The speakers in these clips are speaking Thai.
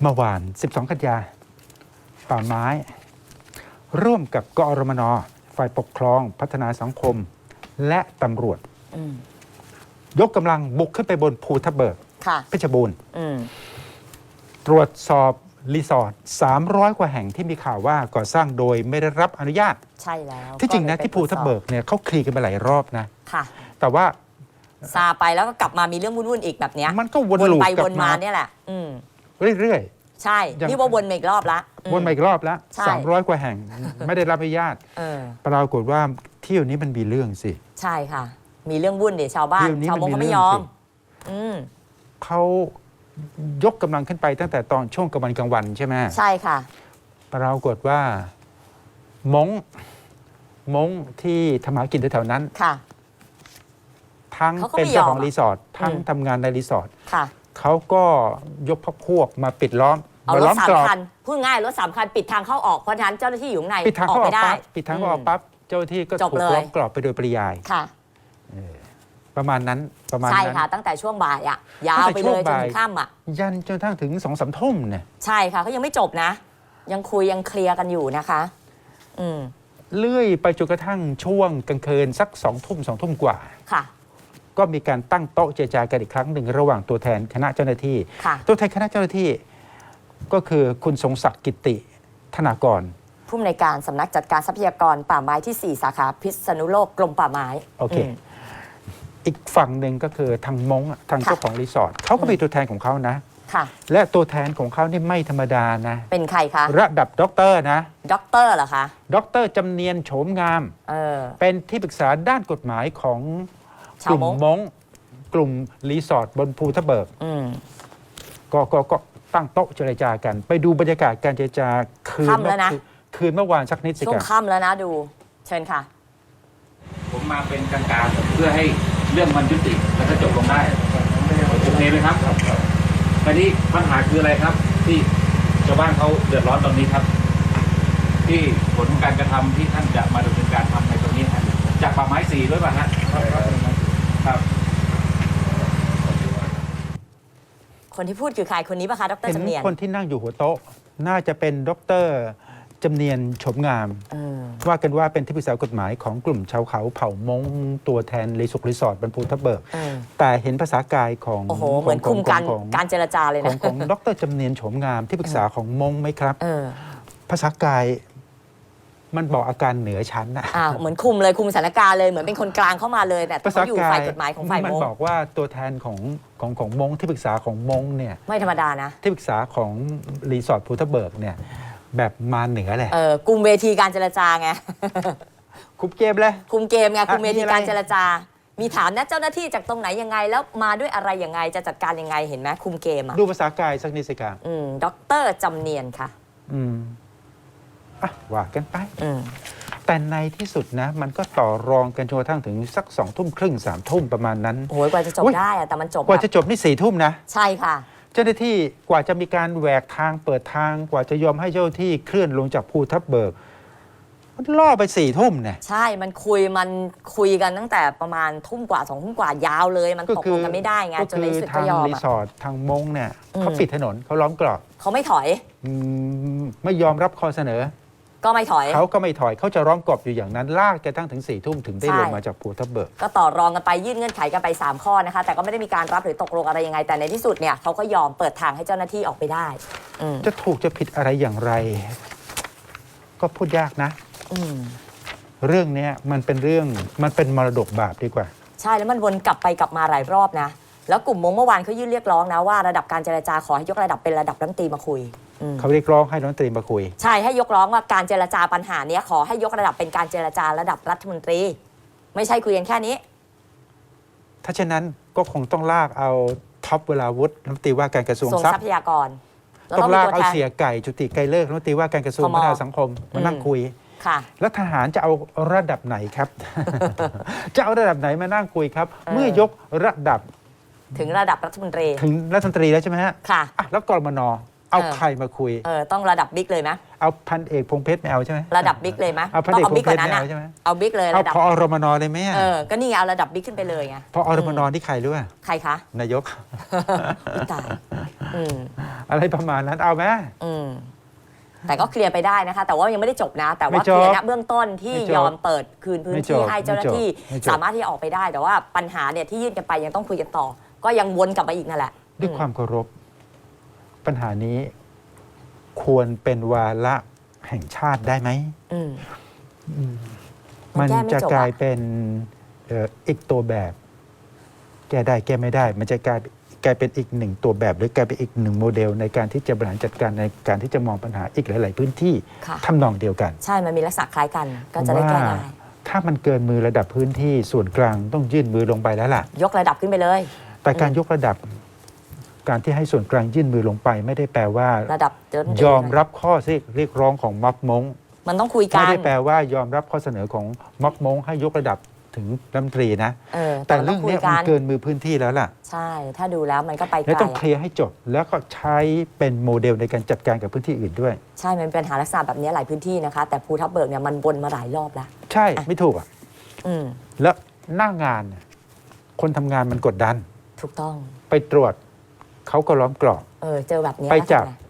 เมื่อวาน 12 กันยา ป่าไม้ ร่วมกับกอรมนฝ่ายปกครองพัฒนาสังคม และตำรวจ อืมยกกำลังบุกขึ้นไปบนภูทับเบิกค่ะ เพชรบูรณ์ อืม ตรวจสอบรีสอร์ท300 กว่าแห่งที่มีข่าวว่าก่อสร้างโดยไม่ได้รับอนุญาต ใช่แล้วที่จริงนะก็ลยที่ภูทับเบิกเนี่ยเขาเคลียร์กันมาหลายรอบนะ ค่ะ แต่ว่าซาไปแล้วก็กลับมามีเรื่องวุ่นๆอีกแบบเนี้ยมันก็วนวนลูปไปกลัวบนมามา เนี่ยแหละ อืม เรื่อย ใช่ยัง นี่ว่าวนมาอีกรอบละอืๆวนมาอีกรอบแล้วใช่ 300 กว่าแห่ง ไม่ได้รับอนุญาต เออ ปรากฏว่าเที่ยวนี้มันมีเรื่องสิ ใช่ค่ะ มีเรื่องวุ่นเดี๋ยวชาวบ้านเที่ยวนี้ชาวมงมันมีเขาไม่เรื่ยองอสิมอืม เขายกกำลังขึ้นไปตั้งแต่ตอนช่วงกลางวันกลางวันใช่ไหมใช่ค่ะ ปรากฏว่ามงมงที่ทำหากินแถวๆนั้น ค่ะ ทั้งเขาก็เป็นไม่เจ้ายอมของอะรีสอร์ททั้งอืม ทำงานในรีสอร์ทค่ะ เขาก็ยกพวกพวกมาปิดล้อมเอามารถล้อมสามกรอบคันพูดง่ายรถสามคันปิดทางเข้าออกเพราะฉะนั้นเจ้าหน้าที่อยู่ข้างในปิดทางออกเขาอไม่อกได้ ปั๊บปิดทางเขาออกปั๊บเจ้าหน้าที่ก็จบถูกเลย ล้อมกรอบไปโดยปริยายค่ะ ประมาณนั้นประมาณใช่นั้น ค่ะ ตั้งแต่ช่วงบ่ายอะยาวไปตั้งแต่ช่เลวงยจนบ่าย ถึงค่ำอะยันจนกระทั่งถึงสองสามทุ่มเนี่ยใช่ค่ะเขายังไม่จบนะ ยังคุยยังเคลียร์กันอยู่นะคะ อืมเลื่อยไปจนกระทั่งช่วงกลางคืนสักสองทุ่มสองทุ่มกว่า ค่ะ ก็มีการตั้งโต๊ะเจรจากันอีกครั้งหนึ่งระหว่างตัวแทนคณะเจ้าหน้าที่ ค่ะตัวแทนคณะเจ้าหน้าที่ ก็คือคุณทรงศักดิ์กิติธนากรผู้อำนวยการสำนักจัดการทรัพยากรป่าไม้ที่ 4 สาขาพิษณุโลกกรมป่าไม้โอเค ม อีกฝั่งหนึ่งก็คือทางมงอะทางค่ะ เจ้าของรีสอร์ทเขาก็มีตัวแทนของเขานะ ค่ะ และตัวแทนของเขานี่ไม่ธรรมดานะ เป็นใครคะระดับด็อกเตอร์นะด็อกเตอร์เหรอคะด็อกเตอร์จำเนียนโฉมงาม เออเป็นที่ปรึกษาด้านกฎหมายของ ชากวลุ่มมงมงกลุ่มรีสอร์ทบนภูทับเบิก อืม ก็ก็ก็ตั้งโต๊ะเจรจากัน ไปดูบรรยากาศการเจรจาคืนค่ำแล้วนะเมื่อคืนเมื่อวานสักนิดสิช่วคงรับ ค่ำแล้วนะดู เชิญค่ะ ผมมาเป็นกลางๆเพื่อให้เรื่องมันยุติแล้วก็จบลงได้โอเคไหมครับตอนนี้ปัญหาคืออะไรครับ ที่ชาวบ้านเขาเดือดร้อนตอนนี้ครับ ที่ผลของการกระทำที่ท่านจะมาดำเนินการทำในตรงนี้ครับจากป่าไม้สีด้วยป่ะฮะ ครับ คนที่พูดคือใครคนนี้ปะคะดรเห็นจำเนียนคนที่นั่งอยู่หัวโต๊ะ น่าจะเป็นด็อกเตอร์จำเนียนโฉมงาม เออว่ากันว่าเป็นที่ปรึกษากฎหมายของกลุ่มชาวเขาเผ่ามงตัวแทนรีสุกรีสอร์ทบรรพูทับเบิก เออแต่เห็นภาษากายของโอ้โหขงเหมือนคุมการของการเจรจาเลยของนะ ของดรจำเนียนโฉมงามที่ปรึกษาของมงไหมครับ เออ ภาษากาย มันบอกอาการเหนือชั้นนะอ้าวเหมือนคุมเลยคุมสถานการณ์เลยเหมือนเป็นคนกลางเข้ามาเลยแต่ภาษาเขาอยู่กายฝ่ายกฎหมายของฝ่ายมัมนงบอกว่าตัวแทนของของของมงที่ปรึกษาของมงเนี่ยไม่ธรรมดานะที่ปรึกษาของรีสอร์ทภูทับเบิกเนี่ยแบบมาเหนือแหละเออกลุ่มเวทีการเจรจาไงคุบเกมเลยคุมเกมไงคุมเวทีมีอะไรการเจรจา มีถามนะเจ้าหน้าที่จากตรงไหนยังไง แล้วมาด้วยอะไรยังไงจะจัดการยังไงเห็นไหมคุมเกมอะดูภาษากายสักนิดสิครับอืมด็อกเตอร์จำเนียนค่ะ อืม อะว่ากันไป อืมแต่ในที่สุดนะ มันก็ต่อรองกันจนกระทั่งถึงสักสองทุ่มครึ่งสามทุ่มประมาณนั้น โอ้ยกว่าจะจบอุ๊ย ได้อะแต่มันจบกว่าแบบจะจบนี่สี่ทุ่มนะ ใช่ค่ะ เจ้าหน้าที่กว่าจะมีการแหวกทางเปิดทาง กว่าจะยอมให้เจ้าหน้าที่เคลื่อนลงจากภูทับเบิก มันล่อไปสี่ทุ่มเนี่ยใช่มันคุยมันคุยกันตั้งแต่ประมาณทุ่มกว่าสองทุ่มกว่ายาวเลย มันก็ตกคืลองกันไม่ได้ไงก็จนคืในอที่สุดทาก็งยอมรีอะ สอร์ททางมงเนี่ยอืม เขาปิดถนนเขาล้อมกรอบเขาไม่ถอย อืมไม่ยอมรับข้อเสนอ ก็ไม่ถอย เขาก็ไม่ถอยเขาจะล้อมกรอบอยู่อย่างนั้น ลากกระทั่งถึงสี่ทุ่มถึงได้ใช่ ลงมาจากภูทับเบิก ก็ต่อรองกันไปยื่นเงื่อนไขกันไป 3 ข้อนะคะ แต่ก็ไม่ได้มีการรับหรือตกลงอะไรยังไง แต่ในที่สุดเนี่ยเขาก็ยอมเปิดทางให้เจ้าหน้าที่ออกไปได้ อืมจะถูกจะผิดอะไรอย่างไร ก็พูดยากนะ อืมเรื่องเนี้ยมันเป็นเรื่องมันเป็นมรดกบาปดีกว่า ใช่แล้วมันวนกลับไปกลับมาหลายรอบนะ แล้วกลุ่มมงเมื่อวานเขายื่นเรียกร้องนะว่าระดับการเจรจาขอให้ยกระดับเป็นระดับรัฐมนตรีมาคุย อืม เขาเรียกร้องให้รัฐมนตรีมาคุย ใช่ให้ยกร้องว่าการเจรจาปัญหาเนี้ยขอให้ยกระดับเป็นการเจรจาระดับรัฐมนตรี ไม่ใช่คุยกันแค่นี้ ถ้าเช่นนั้นก็คงต้องลากเอาท็อปเวลาวุฒิรัฐมนตรีว่าการกระทรวงส่งทรัทพรัย์พยากรแล้วต้องมีลากตัวเอาแทน เสียไก่จุติไกรเลิกรัฐมนตรีว่าการกระทรวงพม พัฒนาสังคมมานั่งอืมคุย ค่ะ แล้วทหารจะเอาระดับไหนครับ จะเอาระดับไหนมานั่งคุยครับเออเมื่อยกระดับถึงระดับรัฐมนตรี ถึงรัฐมนตรีแล้วใช่ไหมฮะค่ะ อะแล้วกรมน เอาเออใครมาคุย เออต้องระดับบิ๊กเลยไหมเอาพันเอกพงเพชรไม่เอาใช่ไหมระดับบิ๊กเลยไหมเอาพันต้องเอกเอาพงบิ๊กเพกชรว่านั้นไม่อะเอาใช่ไหมเอาบิ๊กเลยเอาระดับพอรมนเลยไหมอะเออก็นี่ไงเอาระดับบิ๊กขึ้นไปเลยไงพอรมนนี่ใครรู้ป่ะใครคะนายกอุ๊ยตายอืมอะไรประมาณนั้นเอาไหมอืมแต่ก็เคลียร์ไปได้นะคะ แต่ว่ายังไม่ได้จบนะ แต่ว่าไม่เคจบลียร์นะเบื้องต้นที่ไม่จบยอมเปิดคืนพื้นไม่จที่บให้เจ้าหน้าที่ไม่จบสามารถที่จะออกไปได้ แต่ว่าปัญหาเนี่ยที่ยื่นกันไปยังต้องคุยกันต่อ ก็ยังวนกลับมาอีกนั่นแหละ ด้วยความเคารพ ปัญหานี้ควรเป็นวาระแห่งชาติได้ไหม อืม มัมันนแก้ไม่จะจบอะ กลายเป็นเอ่ออีกตัวแบบ แก้ได้แก้ไม่ได้ มันจะกลายกลายเป็นอีกหนึ่งตัวแบบ หรือกลายเป็นอีกหนึ่งโมเดล ในการที่จะบริหารจัดการในการที่จะมองปัญหาอีกหลาย ๆ พื้นที่ค่ะ ทำนองเดียวกัน ใช่ มันมีลักษณะคล้ายกัน ก็จะได้แก้ได้ถ้ามันเกินมือระดับพื้นที่ส่วนกลางต้องยื่นมือลงไปแล้วล่ะ ยกระดับขึ้นไปเลย แต่การยกระดับ การที่ให้ส่วนกลางยื่นมือลงไป ไม่ได้แปลว่า ระดับเดินยอมรับข้อเรียกร้องของม็อบมงมันต้องคุยกัไม่นได้แปลว่ายอมรับข้อเสนอของม็อบมงให้ยกระดับถึงรัฐมนตรีนะเออแต่ต้เรื่องคุยเนี้ยกัมันนเกินมือพื้นที่แล้วล่ะ ใช่ ถ้าดูแล้วมันก็ไปไกและลต้องเคลียร์ให้จบ แล้วก็ใช้เป็นโมเดลในการจัดการกับพื้นที่อื่นด้วย ใช่ มันเป็นปัญหาลักษณะแบบนี้หลายพื้นที่นะคะ แต่ภูทับเบิกเนี่ยมันวนมาหลายรอบแล้ว ใช่ ไม่ถูกอะอืมแล้วหน้างานเนี่ยคนทำงานมันกดดัน ถูกต้อง ไปตรวจ เขาก็ล้อมกรอบ เออเจอแบบนี้ไปจับแล้วทำไง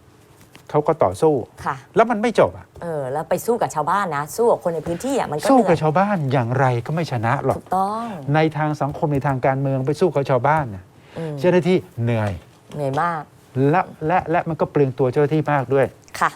เขาก็ต่อสู้ ค่ะ แล้วมันไม่จบอะ เออ แล้วไปสู้กับชาวบ้านนะ สู้กับคนในพื้นที่อะมันก็สู้เหนื่กัอบยชาวบ้านอย่างไรก็ไม่ชนะหรอก ถูกต้องในทางสังคมในทางการเมืองไปสู้กับชาวบ้านน่ะอืมเจ้าหน้าที่เหนื่อย เหนื่อยมากและและและมันก็เปลืองตัวเจ้าหน้าที่มากด้วย ค่ะ